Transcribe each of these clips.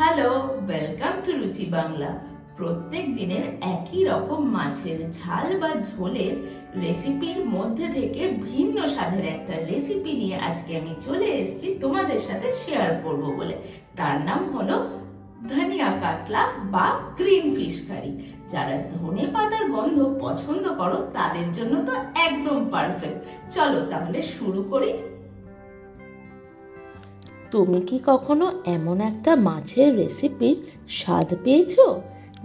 Hello welcome to রুচি বাংলা প্রত্যেক দিনের একই রকম মাছের ঝাল বা ঝোলের রেসিপির মধ্যে থেকে ভিন্ন স্বাদের একটা রেসিপি নিয়ে আজকে আমি চলে এসেছি তোমাদের সাথে শেয়ার করব বলে। তার নাম হলো ধনিয়া কাতলা বা গ্রিন ফিশ কারি যারা ধনে পাতার গন্ধ পছন্দ করো, তাদের জন্য তো একদম পারফেক্ট চলো তাহলে শুরু করি। তুমি কি কখনো এমন একটা মাছের রেসিপির স্বাদ পেয়েছ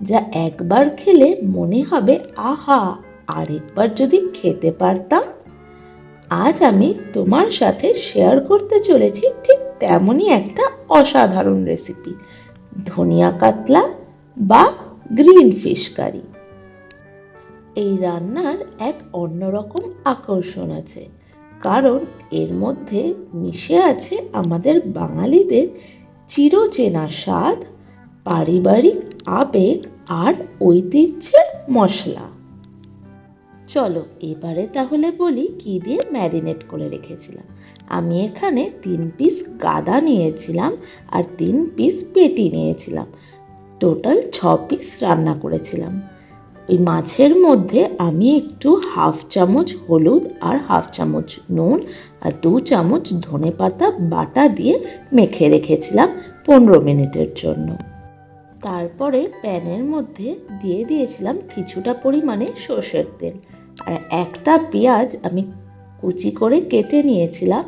যা একবার খেলে মনে হবে, আহা, আরেকবার যদি খেতে পারতাম? আজ আমি তোমার সাথে শেয়ার করতে চলেছি ঠিক তেমনই একটা অসাধারণ রেসিপি ধনিয়া কাতলা বা গ্রিন ফিশ কারি এই রান্নার এক অন্যরকম আকর্ষণ আছে। কারণ এর মধ্যে মিশে আছে আমাদের বাঙালিদের চিরচেনা স্বাদ, পারিবারিক আবেগ আর ঐতিহ্যের মশলা। চলো, এবারে তাহলে বলি কি দিয়ে ম্যারিনেট করে রেখেছিলাম। আমি এখানে তিন পিস গাদা নিয়েছিলাম আর তিন পিস পেটি নিয়েছিলাম। টোটাল ছ পিস রান্না করেছিলাম। ওই মাছের মধ্যে আমি একটু হাফ চামচ হলুদ আর হাফ চামচ নুন আর দু চামচ ধনে পাতা বাটা দিয়ে মেখে রেখেছিলাম পনেরো মিনিটের জন্য। তারপরে প্যানের মধ্যে দিয়ে দিয়েছিলাম কিছুটা পরিমাণে সর্ষের তেল। আর একটা পেঁয়াজ আমি কুচি করে কেটে নিয়েছিলাম,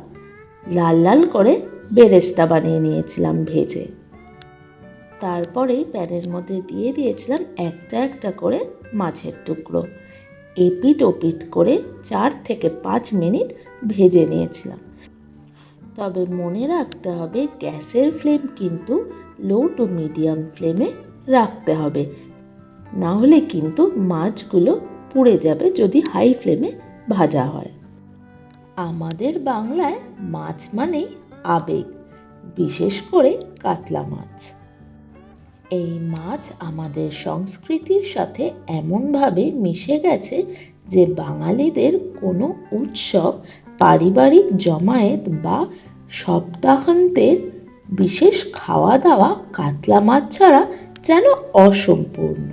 লাল লাল করে বেরেস্তা বানিয়ে নিয়েছিলাম ভেজে। তারপরেই প্যানের মধ্যে দিয়ে দিয়েছিলাম একটা একটা করে মাছের টুকরো। এপিট ওপিট করে চার থেকে পাঁচ মিনিট ভেজে নিয়েছিলাম। তবে মনে রাখতে হবে, গ্যাসের ফ্লেম কিন্তু লো টু মিডিয়াম ফ্লেমে রাখতে হবে। না হলে কিন্তু মাছগুলো পুড়ে যাবে যদি হাই ফ্লেমে ভাজা হয়। আমাদের বাংলায় মাছ মানেই আবেগ, বিশেষ করে কাতলা মাছ। এই মাছ আমাদের সংস্কৃতির সাথে এমনভাবে মিশে গেছে যে বাঙালিদের কোনো উৎসব, পারিবারিক জমায়েত বা সপ্তাহান্তের বিশেষ খাওয়া দাওয়া কাতলা মাছ ছাড়া যেন অসম্পূর্ণ।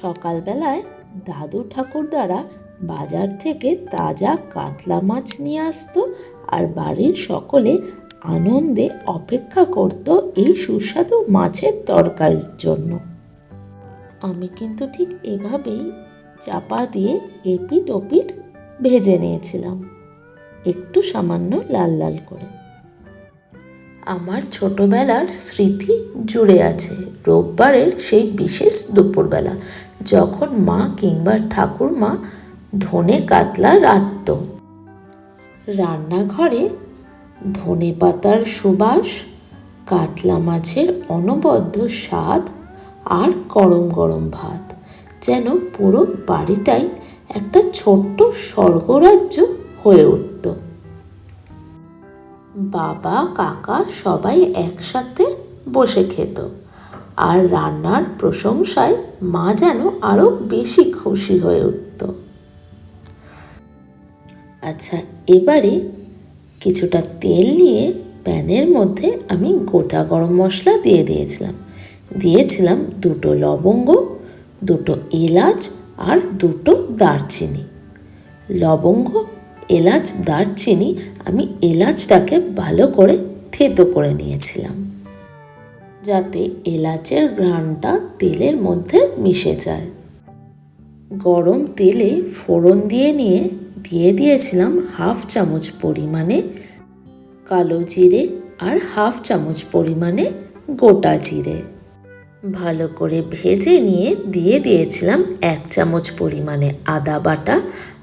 সকালবেলায় দাদু ঠাকুরদারা বাজার থেকে তাজা কাতলা মাছ নিয়ে আসতো আর বাড়ির সকলে আনন্দে অপেক্ষা করত এই সুস্বাদু মাছের তরকারির জন্য। আমি কিন্তু ঠিক এভাবেই চাপা দিয়ে এপিট ওপিট ভেজে নিয়েছিলাম, একটু সামান্য লাল লাল করে। আমার ছোটবেলার স্মৃতি জুড়ে আছে রোববারের সেই বিশেষ দুপুরবেলা, যখন মা কিংবা ঠাকুরমা ধনে কাতলা রাঁধত। রান্নাঘরে ধনে পাতার সুবাস, কাতলা মাছের অনবদ্য স্বাদ আর গরম গরম ভাত। যেন পুরো বাড়িটাই একটা ছোট্ট স্বর্গরাজ্য হয়ে উঠত। বাবা, কাকা সবাই একসাথে বসে খেত আর রান্নার প্রশংসায় মা যেন আরও বেশি খুশি হয়ে উঠত। আচ্ছা এবারে কিছুটা তেল নিয়ে প্যানের মধ্যে আমি গোটা গরম মশলা দিয়ে দিয়েছিলাম। দিয়েছিলাম দুটো লবঙ্গ, দুটো এলাচ আর দুটো দারচিনি। লবঙ্গ, এলাচ, দারচিনি আমি এলাচটাকে ভালো করে থেতো করে নিয়েছিলাম। যাতে এলাচের ঘ্রাণটা তেলের মধ্যে মিশে যায়। গরম তেলে ফোড়ন দিয়ে নিয়ে, দিয়ে দিয়েছিলাম হাফ চামচ পরিমাণে কালো জিরে আর হাফ চামচ পরিমাণে গোটা জিরে। ভালো করে ভেজে নিয়ে দিয়ে দিয়েছিলাম এক চামচ পরিমাণে আদা বাটা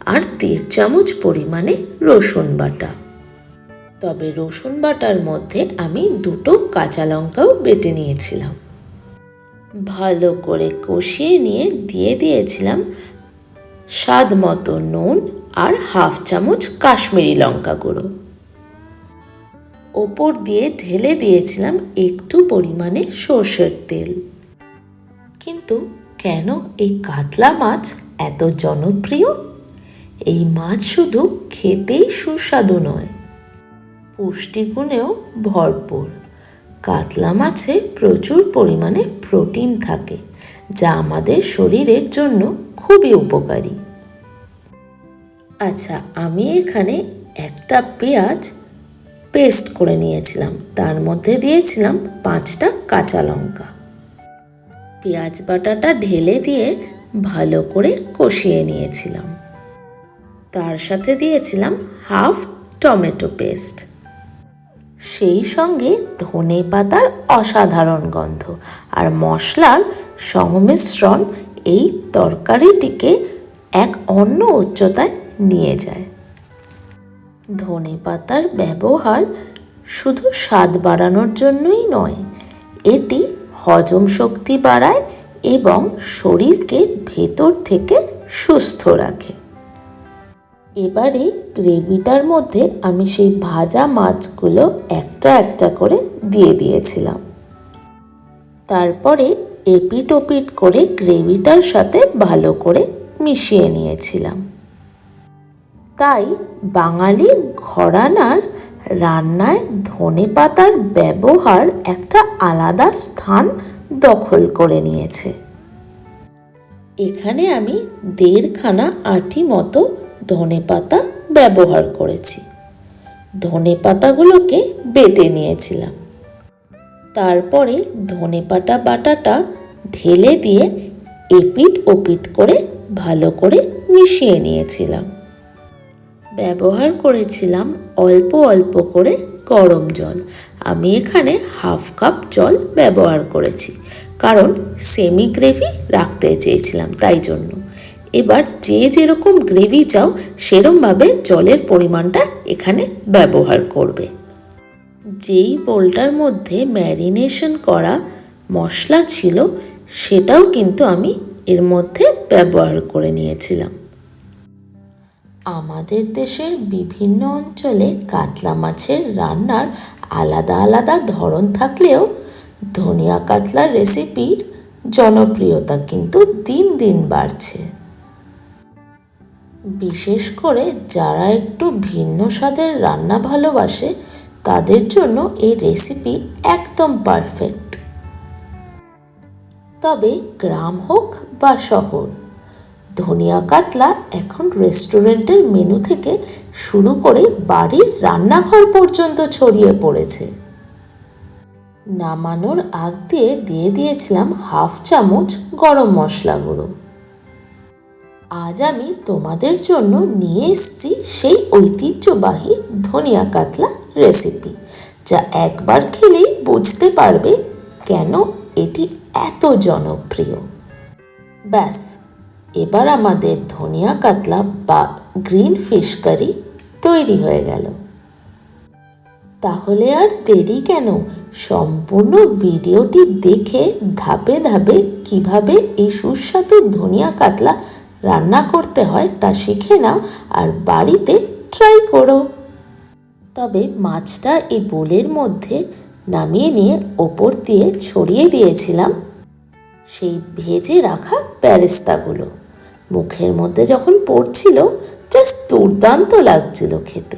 আর দেড় চামচ পরিমাণে রসুন বাটা। তবে রসুন বাটার মধ্যে আমি দুটো কাঁচা লঙ্কাও বেটে নিয়েছিলাম। ভালো করে কষিয়ে নিয়ে দিয়ে দিয়েছিলাম স্বাদ মতো নুন আর হাফ চামচ কাশ্মীরি লঙ্কা গুঁড়ো। ওপর দিয়ে ঢেলে দিয়েছিলাম একটু পরিমাণে সর্ষের তেল। কিন্তু কেন এই কাতলা মাছ এত জনপ্রিয়? এই মাছ শুধু খেতেই সুস্বাদু নয়, পুষ্টিগুণেও ভরপুর। কাতলা মাছে প্রচুর পরিমাণে প্রোটিন থাকে, যা আমাদের শরীরের জন্য খুবই উপকারী। আচ্ছা আমি এখানে একটা পেঁয়াজ পেস্ট করে নিয়েছিলাম। তার মধ্যে দিয়েছিলাম পাঁচটা কাঁচা লঙ্কা। পেঁয়াজ বাটাটা ঢেলে দিয়ে ভালো করে কষিয়ে নিয়েছিলাম। তার সাথে দিয়েছিলাম হাফ টমেটো পেস্ট। সেই সঙ্গে ধনে পাতার অসাধারণ গন্ধ আর মশলার সংমিশ্রণ এই তরকারিটিকে এক অন্য উচ্চতায় নিয়ে যায়। ধনে পাতার ব্যবহার শুধু স্বাদ বাড়ানোর জন্যই নয়, এটি হজম শক্তি বাড়ায় এবং শরীরকে ভেতর থেকে সুস্থ রাখে। এবারে গ্রেভিটার মধ্যে আমি সেই ভাজা মাছগুলো একটা একটা করে দিয়ে দিয়েছিলাম। তারপরে এপিট ওপিট করে গ্রেভিটার সাথে ভালো করে মিশিয়ে নিয়েছিলাম। তাই বাঙালি ঘরানার রান্নায় ধনে পাতার ব্যবহার একটা আলাদা স্থান দখল করে নিয়েছে। এখানে আমি দেড়খানা আটি মতো ধনে পাতা ব্যবহার করেছি। ধনে পাতাগুলোকে বেটে নিয়েছিলাম। তারপরে ধনে পাতা বাটাটা ঢেলে দিয়ে এপিট ওপিট করে ভালো করে মিশিয়ে নিয়েছিলাম। ব্যবহার করেছিলাম অল্প অল্প করে গরম জল। আমি এখানে হাফ কাপ জল ব্যবহার করেছি, কারণ সেমি গ্রেভি রাখতে চেয়েছিলাম তাই জন্য। এবার যে যেরকম গ্রেভি চাও, সেরমভাবে জলের পরিমাণটা এখানে ব্যবহার করবে। যেই বোলটার মধ্যে ম্যারিনেশন করা মশলা ছিল, সেটাও কিন্তু আমি এর মধ্যে ব্যবহার করে নিয়েছিলাম। আমাদের দেশের বিভিন্ন অঞ্চলে কাতলা মাছের রান্নার আলাদা আলাদা ধরন থাকলেও ধনিয়া কাতলার রেসিপির জনপ্রিয়তা কিন্তু দিন দিন বাড়ছে। বিশেষ করে যারা একটু ভিন্ন স্বাদের রান্না ভালোবাসে, তাদের জন্য এই রেসিপি একদম পারফেক্ট তবে গ্রাম হোক বা শহর ধনিয়া কাতলা এখন রেস্টুরেন্টের মেনু থেকে শুরু করে বাড়ির রান্নাঘর পর্যন্ত ছড়িয়ে পড়েছে। নামানোর আগ দিয়ে দিয়ে দিয়েছিলাম হাফ চামচ গরম মশলা গুঁড়ো আজ আমি তোমাদের জন্য নিয়ে এসেছি সেই ঐতিহ্যবাহী ধনিয়া কাতলা রেসিপি, যা একবার খেলেই বুঝতে পারবে কেন এটি এত জনপ্রিয়। ব্যাস এবার আমাদের ধনিয়া কাতলা বা গ্রিন ফিশ কারি তৈরি হয়ে গেল। তাহলে আর দেরি কেন? সম্পূর্ণ ভিডিওটি দেখে ধাপে ধাপে কীভাবে এই সুস্বাদু ধনিয়া কাতলা রান্না করতে হয় তা শিখে নাও আর বাড়িতে ট্রাই করো। তবে মাছটা এই বোলের মধ্যে নামিয়ে নিয়ে ওপর দিয়ে ছড়িয়ে দিয়েছিলাম। সেই ভেজে রাখা প্যারেস্তাগুলো। মুখের মধ্যে যখন পড়ছিল জাস্ট দুর্দান্ত লাগছিল খেতে।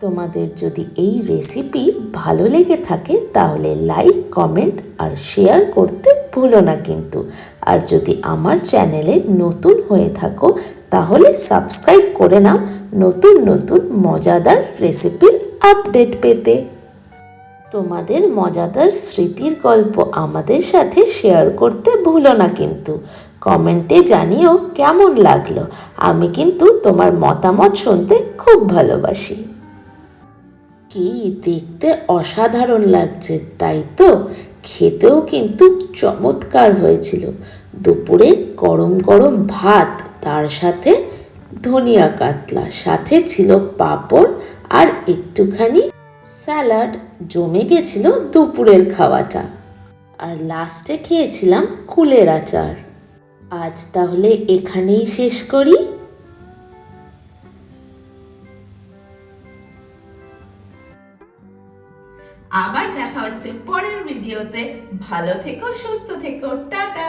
তোমাদের যদি এই রেসিপি ভালো লেগে থাকে, তাহলে লাইক কমেন্ট আর শেয়ার করতে ভুলো না কিন্তু। আর যদি আমার চ্যানেলে নতুন হয়ে থাকো, তাহলে সাবস্ক্রাইব করে নাও নতুন নতুন, মজাদার রেসিপির আপডেট পেতে। তোমাদের মজাদার স্মৃতির গল্প আমাদের সাথে শেয়ার করতে ভুলো না কিন্তু। কমেন্টে জানিও কেমন লাগল। আমি কিন্তু তোমার মতামত শুনতে খুব ভালোবাসি। কি দেখতে অসাধারণ লাগছে, তাই তো? খেতেও কিন্তু চমৎকার হয়েছিল। দুপুরে গরম গরম ভাত, তার সাথে ধনিয়া কাতলা, সাথে ছিল পাঁপড় আর একটুখানি স্যালাড জমে গেছিল দুপুরের খাওয়াটা। আর লাস্টে খেয়েছিলাম কুলের আচার। আজ তাহলে এখানেই শেষ করি। আবার দেখা হচ্ছে পরের ভিডিওতে। ভালো থেকো, সুস্থ থেকো, টাটা!